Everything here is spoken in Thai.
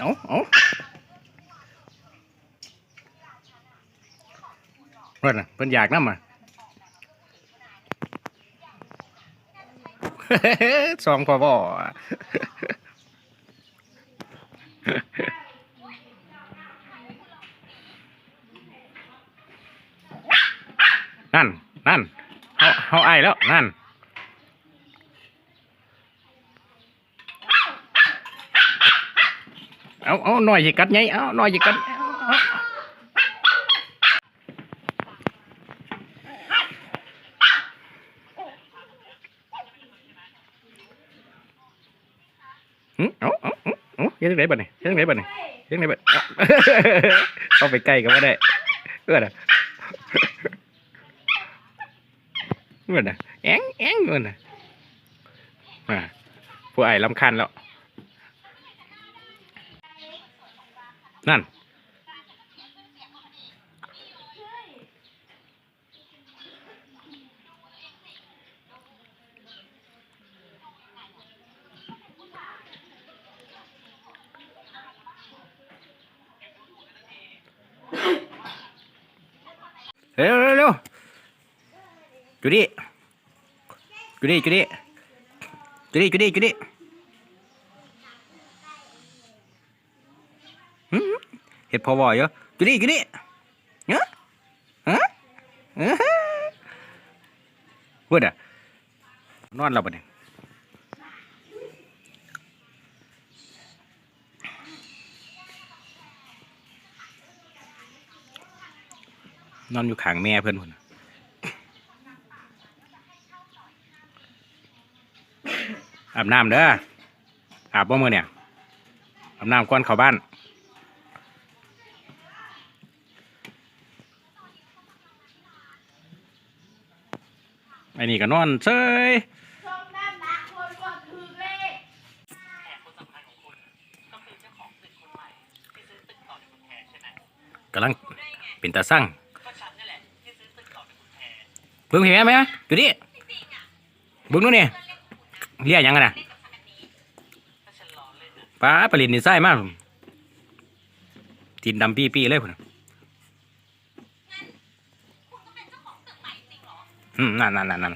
เอาเอาเพิ่นน่ะเพิ่อนอยากน้ำอะสองพอบ่นั่น นั่นเขาเขาไอแล้ว นั่น เอาเอาหน่อยสิกัดไงเอาหน่อยสิกัดเอาเอาหึเอาเอาเอาเอาเฮ็ดจังไดบัดนี้เฮ็ดจังไดบัดนี้เฮ็ดจังไดบัดเอาเอาไปใกล้ก็บ่ได้เอื้อน่ะเอื้อน่ะแองแองเอื้อน่ะอ่าผู้ไอ้ลำคันแล้ว นั่น เร็วเร็วเร็วจุดี้จุดี้จุดี้จุดี้จุดี้จุดี้ เห็ดพอบ่อยเยอะจุดี้จุดี้เนาะฮะเออพูดอะนอนหลับอะเนี่ยนอนอยู่ข้างแม่เพื่อนพุ่นน่ะอาบน้ำเด้ออาบบ่มือเนี่ยอาบน้ำก่อนเข้าบ้าน ไอ้นี่ก็นอนเซยชมน้ำหนักคนก็คือเลขกำลังเป็นตาสั่งเบิ่งเห็นไหมอยู่ดิเบิ่งนู่นนี่เรียกยังกันะป้าผลิตนี่ไส้มากทินดำปี้ปี้เลยพุ่น นั่นนั่นนั่นนั่น